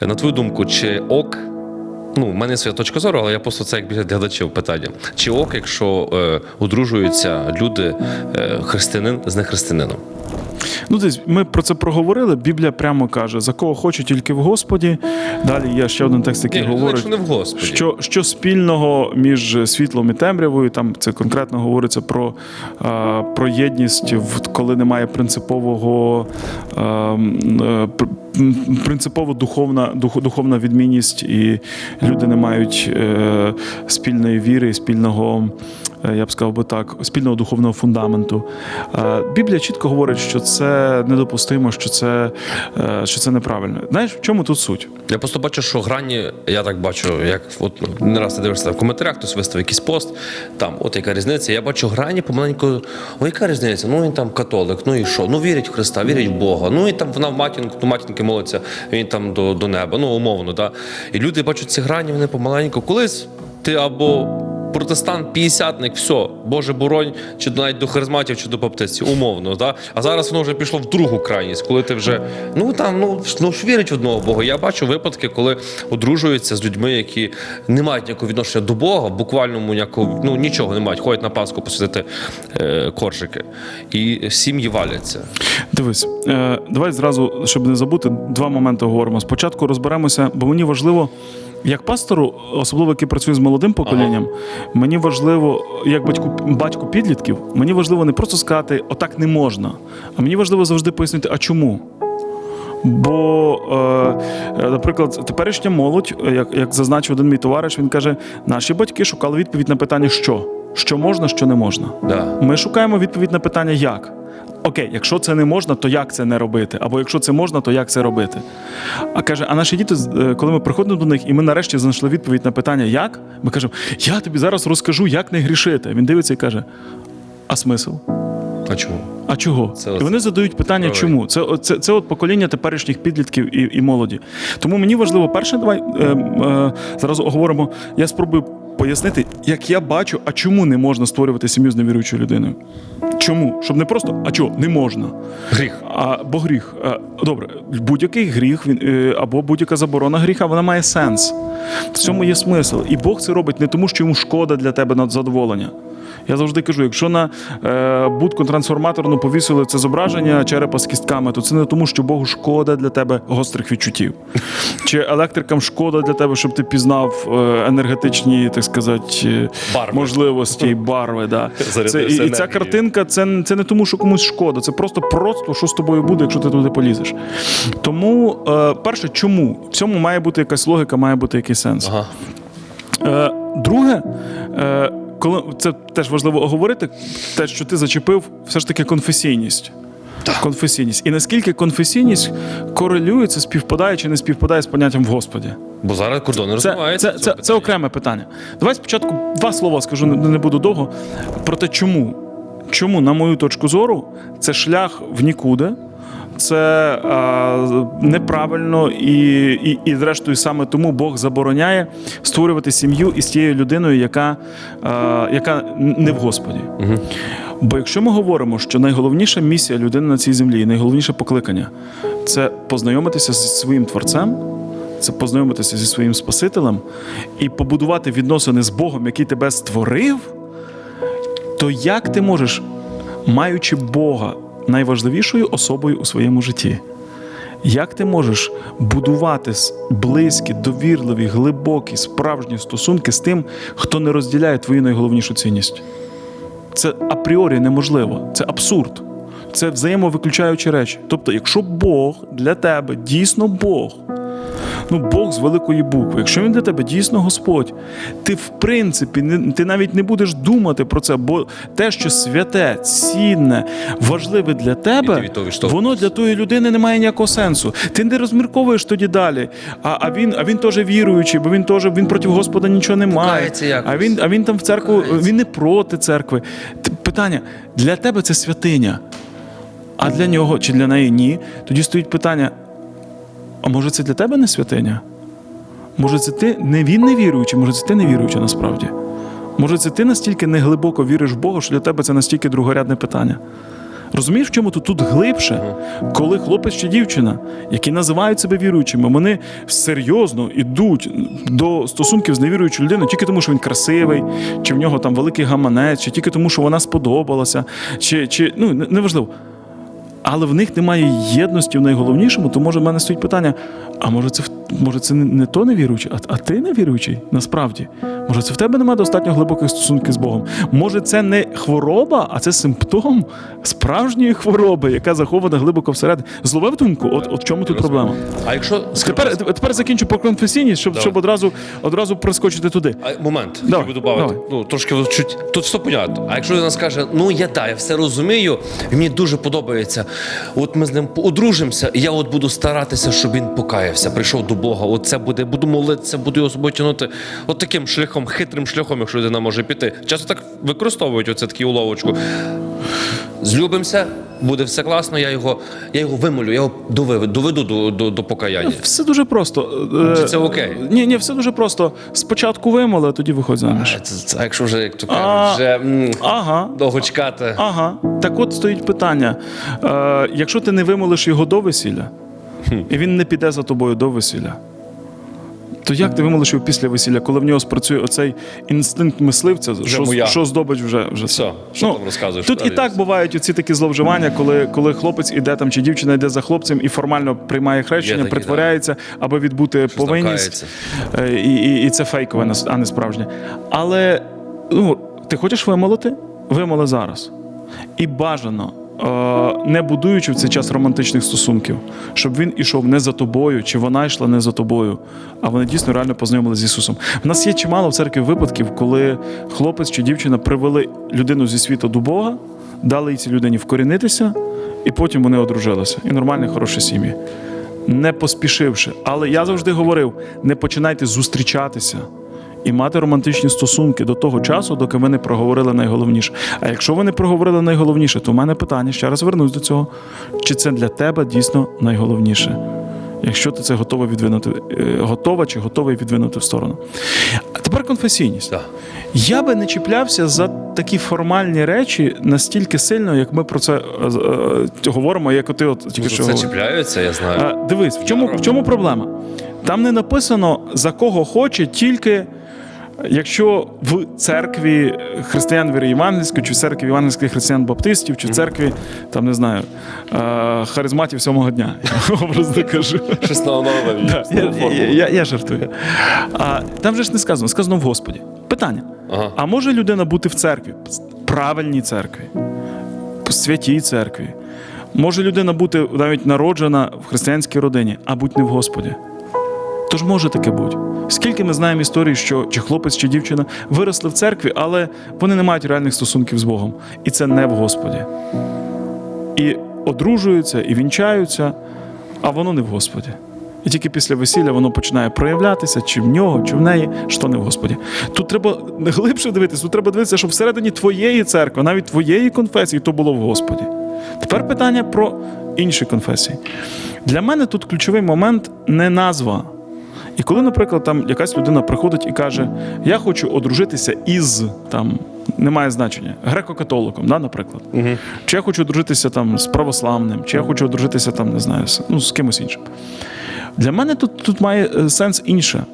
На твою думку, чи ок? Ну, в мене своя точка зору, але я просто це як біля глядачів питання. Чи ок, якщо е, одружуються люди, е, християнин з нехристиянином? Ну, десь ми про це проговорили. Біблія прямо каже: за кого хочу, тільки в Господі. Далі є ще один текст, який Ні, говорить. не в Господі. Що, що спільного між світлом і темрявою, там це конкретно говориться про, про єдність, коли немає принципового е, принципово духовна, дух, духовна відмінність, і люди не мають е, спільної віри, спільного. Е, Я б сказав би так, спільного духовного фундаменту. Е, Біблія чітко говорить, що це недопустимо, що це, е, що це неправильно. Знаєш, в чому тут суть? Я просто бачу, що грані, я так бачу, як от ну, не раз ти дивишся в коментарях, хтось виставив якийсь пост, там, от яка різниця. Я бачу грані помаленьку, о, яка різниця? Ну він там католик, ну і що? Ну вірить в Христа, вірить в Бога. Ну і там вона в матінку, ну матінки молиться, він там до, до неба, ну умовно, да. І люди бачать ці грані, вони помаленьку. Колись ти або. Протестант, п'ятдесятник, все, Боже боронь, чи навіть до харизматів, чи до баптистів, умовно. Да? А зараз воно вже пішло в другу крайність, коли ти вже ну там ну, ну ж вірить одного Бога. Я бачу випадки, коли одружуються з людьми, які не мають ніякого відношення до Бога, буквальному ніякого, ну нічого не мають, ходять на Пасху посвятити е, коржики. І сім'ї валяться. Дивись, е, давай зразу, щоб не забути, два моменти говоримо. Спочатку розберемося, бо мені важливо, як пастору, особливо який працює з молодим поколінням, мені важливо, як батьку, батьку підлітків, мені важливо не просто сказати, отак не можна, а мені важливо завжди пояснити, а чому. Бо, е, е, наприклад, теперішня молодь, е, як, як зазначив один мій товариш, він каже: наші батьки шукали відповідь на питання, що? Що можна, що не можна. Да. Ми шукаємо відповідь на питання як. Окей, якщо це не можна, то як це не робити? Або якщо це можна, то як це робити? А каже, а наші діти, е, коли ми приходимо до них, і ми нарешті знайшли відповідь на питання як, ми кажемо, я тобі зараз розкажу, як не грішити. Він дивиться і каже: а смисл? А чому? А чого? Це і вони задають питання, Правильно. чому? Це, це, це от покоління теперішніх підлітків і, і молоді. Тому мені важливо, перше, давай е, е, зараз оговоримо. Я спробую пояснити, як я бачу, а чому не можна створювати сім'ю з невіруючою людиною. Чому? Щоб не просто, а чого, не можна. Гріх. А, бо гріх. Добре, будь-який гріх він, е, або будь-яка заборона гріха, вона має сенс. В цьому є смисл. І Бог це робить не тому, що йому шкода для тебе на задоволення. Я завжди кажу, якщо на е, будку трансформаторну повісили це зображення черепа з кістками, то це не тому, що Богу шкода для тебе гострих відчуттів. Чи електрикам шкода для тебе, щоб ти пізнав е, енергетичні, так сказати, е, Барви. можливості барви. Да. Це, і, і ця картинка це, це не тому, що комусь шкода, це просто просто, що з тобою буде, якщо ти туди полізеш. Тому, е, перше, чому? В цьому має бути якась логіка, має бути якийсь сенс. Ага. Е, друге, е, коли це теж важливо оговорити, те, що ти зачепив, все ж таки конфесійність. Конфесійність. І наскільки конфесійність корелюється, співпадає чи не співпадає з поняттям в Господі. Бо зараз кордони Це, розвиваються. це, це, це окреме питання. Давай спочатку два слова скажу, не, не буду довго. Про те, чому. Чому, на мою точку зору, це шлях в нікуди. Це е, неправильно і, і, і, зрештою, саме тому Бог забороняє створювати сім'ю із тією людиною, яка, е, яка не в Господі. Бо якщо ми говоримо, що найголовніша місія людини на цій землі, і найголовніше покликання це познайомитися зі своїм творцем, це познайомитися зі своїм Спасителем і побудувати відносини з Богом, який тебе створив, то як ти можеш, маючи Бога найважливішою особою у своєму житті? Як ти можеш будувати близькі, довірливі, глибокі, справжні стосунки з тим, хто не розділяє твою найголовнішу цінність? Це апріорі неможливо, це абсурд, це взаємовиключаючі речі. Тобто, якщо Бог для тебе дійсно Бог, ну Бог з великої букви, якщо він для тебе дійсно Господь, ти в принципі не, ти навіть не будеш думати про це, бо те, що святе, цінне, важливе для тебе, воно для тої людини не має ніякого сенсу. Ти не розмірковуєш тоді далі. А, а він, а він теж віруючий, бо він теж він проти Господа нічого не має. А він, а він там в церкву, він не проти церкви. Питання: для тебе це святиня, а для нього чи для неї ні. Тоді стоїть питання: а може це для тебе не святиня? Може, це ти не він не віруючий, може, це ти не віруюча насправді. Може, це ти настільки неглибоко віриш в Бога, що для тебе це настільки другорядне питання. Розумієш, в чому тут, тут глибше, коли хлопець чи дівчина, які називають себе віруючими, вони серйозно йдуть до стосунків з невіруючою людиною тільки тому, що він красивий, чи в нього там великий гаманець, чи тільки тому, що вона сподобалася, чи, чи ну неважливо. Але в них немає єдності в найголовнішому, то може в мене стоїть питання: а може це в- може це не- то невіруючий, а, а ти невіруючий насправді? Може, це в тебе немає достатньо глибоких стосунків з Богом? Може, це не хвороба, а це симптом справжньої хвороби, яка захована глибоко всередині. Зловив думку, от, от чому тут проблема? А якщо Тепер, тепер закінчу про конфесійність, щоб, Давай. щоб одразу, одразу прискочити туди. А, момент, Давай, хотів би давай. Ну, трошки чуть. Тут все понятно. А якщо людина скаже, ну я да, я все розумію, і мені дуже подобається. От ми з ним одружимося, і я от буду старатися, щоб він покаявся, прийшов до Бога. От це буде, буду молитися, буду його собою тягнути. От таким шляхом, хитрим шляхом, якщо людина може піти. Часто так використовують оце таку уловочку. Злюбимося, буде все класно, я його, я його вимолю, я його доведу, доведу до, до, до покаяння. Все дуже просто. Е, Чи це окей? Ні, ні, все дуже просто. Спочатку вимоли, а тоді виходь заміж. А, це, це, якщо вже, як то кажуть, вже Ага. довго чекати. Ага, так от стоїть питання. Е, якщо ти не вимолиш його до весілля, і він не піде за тобою до весілля, то як ти вимолиш його після весілля, коли в нього спрацює оцей інстинкт мисливця, що, моя. що здобич вже, вже Все, що там розказуєш Тут і так бувають оці такі зловживання, коли, коли хлопець іде там, чи дівчина йде за хлопцем і формально приймає хрещення, такі, притворяється, аби відбути Щось повинність. Е, І, і, і це фейкове, а не- справжнє. Але ну, ти хочеш вимолити? Вимоли зараз. І бажано, не будуючи в цей час романтичних стосунків, щоб він ішов не за тобою, чи вона йшла не за тобою, а вони дійсно реально познайомилися з Ісусом. В нас є чимало в церкві випадків, коли хлопець чи дівчина привели людину зі світу до Бога, дали цій людині вкорінитися, і потім вони одружилися. І нормальні, хороші сім'ї. Не поспішивши. Але я завжди говорив: не починайте зустрічатися і мати романтичні стосунки до того часу, доки ви не проговорили найголовніше. А якщо ви не проговорили найголовніше, то в мене питання, ще раз вернусь до цього. Чи це для тебе дійсно найголовніше? Якщо ти це готовий відвинути, е, готова чи готовий відвинути в сторону. А тепер конфесійність. Так. Я би не чіплявся за такі формальні речі настільки сильно, як ми про це е, е, говоримо, як ти от тільки що Це говорив. чіпляються, я знаю. А, дивись, в чому, в чому проблема? Там не написано за кого хоче, тільки якщо в церкві християн віри євангельської, чи в церкві євангельських християн-баптистів, чи в церкві, там не знаю, е, харизматів сьомого дня, я образно кажу. Щось на Я, я, я, я жартую. А, там же ж не сказано, сказано в Господі. Питання. Ага. А може людина бути в церкві, правильній церкві, святій церкві? Може людина бути навіть народжена в християнській родині, а будь не в Господі? Тож може таке бути. Скільки ми знаємо історій, що чи хлопець, чи дівчина виросли в церкві, але вони не мають реальних стосунків з Богом. І це не в Господі. І одружуються, і вінчаються, а воно не в Господі. І тільки після весілля воно починає проявлятися, чи в нього, чи в неї, що не в Господі. Тут треба глибше дивитися, тут треба дивитися, щоб всередині твоєї церкви, навіть твоєї конфесії, то було в Господі. Тепер питання про інші конфесії. Для мене тут ключовий момент не назва. І коли, наприклад, там якась людина приходить і каже: Я хочу одружитися із там. Немає значення греко-католиком, да, наприклад. Угу. Чи я хочу одружитися там з православним, чи я хочу одружитися там, не знаю, ну, з кимось іншим. Для мене тут, тут має е, сенс інше.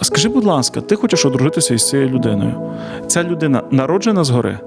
Скажи, будь ласка, ти хочеш одружитися із цією людиною? Ця людина народжена згори,